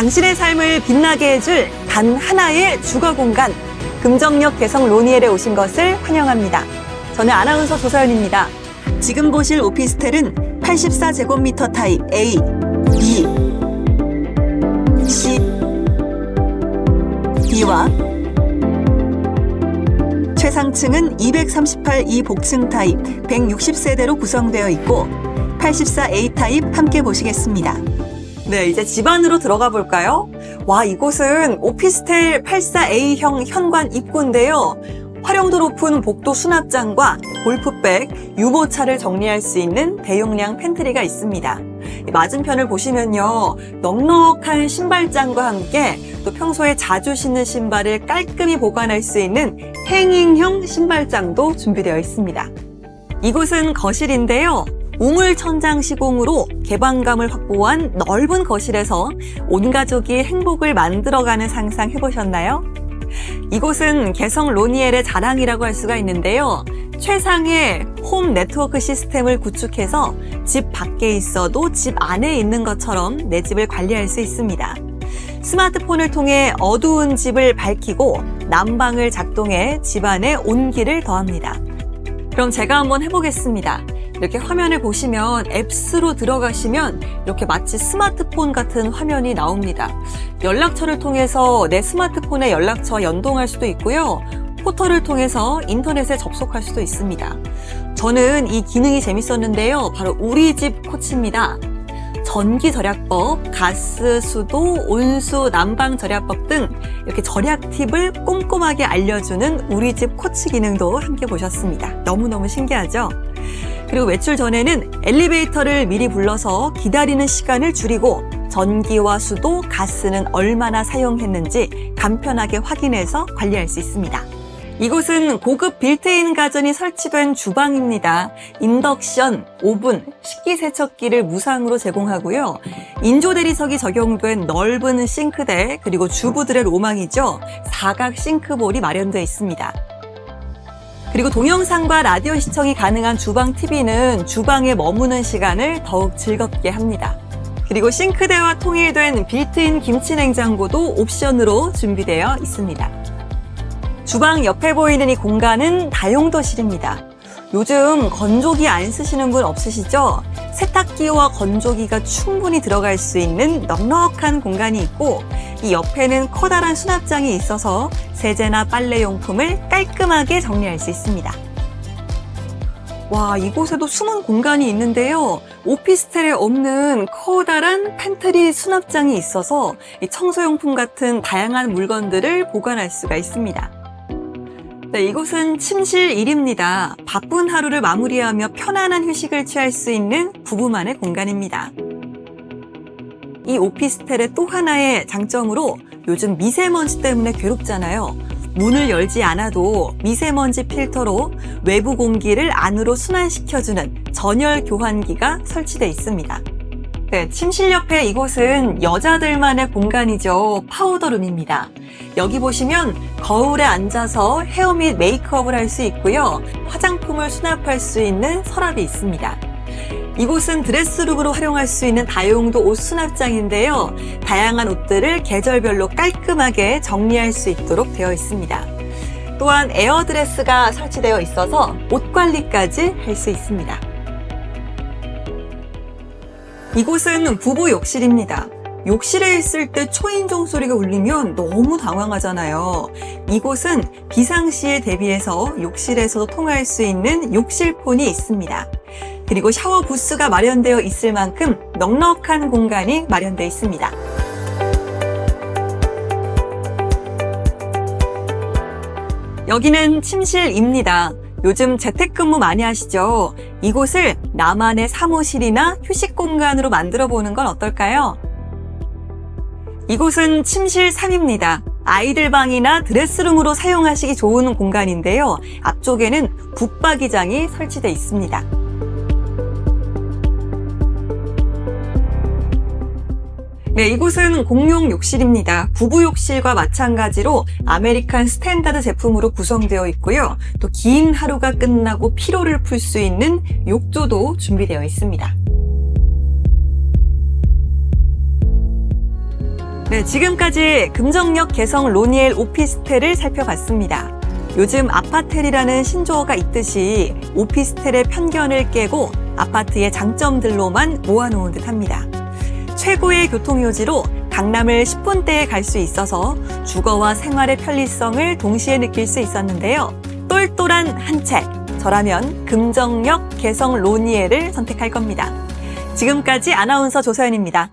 당신의 삶을 빛나게 해줄 단 하나의 주거 공간. 금정역 개성 로니엘에 오신 것을 환영합니다. 저는 아나운서 조서연입니다. 지금 보실 오피스텔은 84제곱미터 타입 A, B, C, D와 최상층은 238E 복층 타입 160세대로 구성되어 있고 84A 타입 함께 보시겠습니다. 네, 이제 집 안으로 들어가 볼까요? 와, 이곳은 오피스텔 84A형 현관 입구인데요. 활용도 높은 복도 수납장과 골프백, 유모차를 정리할 수 있는 대용량 팬트리가 있습니다. 이 맞은편을 보시면요. 넉넉한 신발장과 함께 또 평소에 자주 신는 신발을 깔끔히 보관할 수 있는 행잉형 신발장도 준비되어 있습니다. 이곳은 거실인데요. 우물 천장 시공으로 개방감을 확보한 넓은 거실에서 온 가족이 행복을 만들어가는 상상 해보셨나요? 이곳은 개성 로니엘의 자랑이라고 할 수가 있는데요. 최상의 홈 네트워크 시스템을 구축해서 집 밖에 있어도 집 안에 있는 것처럼 내 집을 관리할 수 있습니다. 스마트폰을 통해 어두운 집을 밝히고 난방을 작동해 집안에 온기를 더합니다. 그럼 제가 한번 해보겠습니다. 이렇게 화면을 보시면 앱스로 들어가시면 이렇게 마치 스마트폰 같은 화면이 나옵니다. 연락처를 통해서 내 스마트폰에 연락처 연동할 수도 있고요. 포털을 통해서 인터넷에 접속할 수도 있습니다. 저는 이 기능이 재밌었는데요. 바로 우리 집 코치입니다. 전기 절약법, 가스, 수도, 온수, 난방 절약법 등 이렇게 절약 팁을 꼼꼼하게 알려주는 우리 집 코치 기능도 함께 보셨습니다. 너무너무 신기하죠? 그리고 외출 전에는 엘리베이터를 미리 불러서 기다리는 시간을 줄이고 전기와 수도, 가스는 얼마나 사용했는지 간편하게 확인해서 관리할 수 있습니다. 이곳은 고급 빌트인 가전이 설치된 주방입니다. 인덕션, 오븐, 식기세척기를 무상으로 제공하고요. 인조 대리석이 적용된 넓은 싱크대, 그리고 주부들의 로망이죠. 사각 싱크볼이 마련되어 있습니다. 그리고 동영상과 라디오 시청이 가능한 주방 TV는 주방에 머무는 시간을 더욱 즐겁게 합니다. 그리고 싱크대와 통일된 빌트인 김치 냉장고도 옵션으로 준비되어 있습니다. 주방 옆에 보이는 이 공간은 다용도실입니다. 요즘 건조기 안 쓰시는 분 없으시죠? 세탁기와 건조기가 충분히 들어갈 수 있는 넉넉한 공간이 있고 이 옆에는 커다란 수납장이 있어서 세제나 빨래 용품을 깔끔하게 정리할 수 있습니다. 와, 이곳에도 숨은 공간이 있는데요. 오피스텔에 없는 커다란 팬트리 수납장이 있어서 이 청소용품 같은 다양한 물건들을 보관할 수가 있습니다. 네, 이곳은 침실 1입니다. 바쁜 하루를 마무리하며 편안한 휴식을 취할 수 있는 부부만의 공간입니다. 이 오피스텔의 또 하나의 장점으로 요즘 미세먼지 때문에 괴롭잖아요. 문을 열지 않아도 미세먼지 필터로 외부 공기를 안으로 순환시켜주는 전열 교환기가 설치되어 있습니다. 네, 침실 옆에 이곳은 여자들만의 공간이죠. 파우더룸입니다. 여기 보시면 거울에 앉아서 헤어 및 메이크업을 할 수 있고요. 화장품을 수납할 수 있는 서랍이 있습니다. 이곳은 드레스룸으로 활용할 수 있는 다용도 옷 수납장인데요. 다양한 옷들을 계절별로 깔끔하게 정리할 수 있도록 되어 있습니다. 또한 에어드레스가 설치되어 있어서 옷 관리까지 할 수 있습니다. 이곳은 부부 욕실입니다. 욕실에 있을 때 초인종 소리가 울리면 너무 당황하잖아요. 이곳은 비상시에 대비해서 욕실에서도 통할 수 있는 욕실폰이 있습니다. 그리고 샤워 부스가 마련되어 있을 만큼 넉넉한 공간이 마련되어 있습니다. 여기는 침실입니다. 요즘 재택근무 많이 하시죠? 이곳을 나만의 사무실이나 휴식 공간으로 만들어 보는 건 어떨까요? 이곳은 침실 3입니다. 아이들 방이나 드레스룸으로 사용하시기 좋은 공간인데요. 앞쪽에는 붙박이장이 설치되어 있습니다. 네, 이곳은 공용 욕실입니다. 부부 욕실과 마찬가지로 아메리칸 스탠다드 제품으로 구성되어 있고요. 또 긴 하루가 끝나고 피로를 풀 수 있는 욕조도 준비되어 있습니다. 네, 지금까지 금정역 개성 로니엘 오피스텔을 살펴봤습니다. 요즘 아파텔이라는 신조어가 있듯이 오피스텔의 편견을 깨고 아파트의 장점들로만 모아놓은 듯 합니다. 최고의 교통요지로 강남을 10분대에 갈 수 있어서 주거와 생활의 편리성을 동시에 느낄 수 있었는데요. 똘똘한 한 채. 저라면 금정역 개성 로니에를 선택할 겁니다. 지금까지 아나운서 조서연입니다.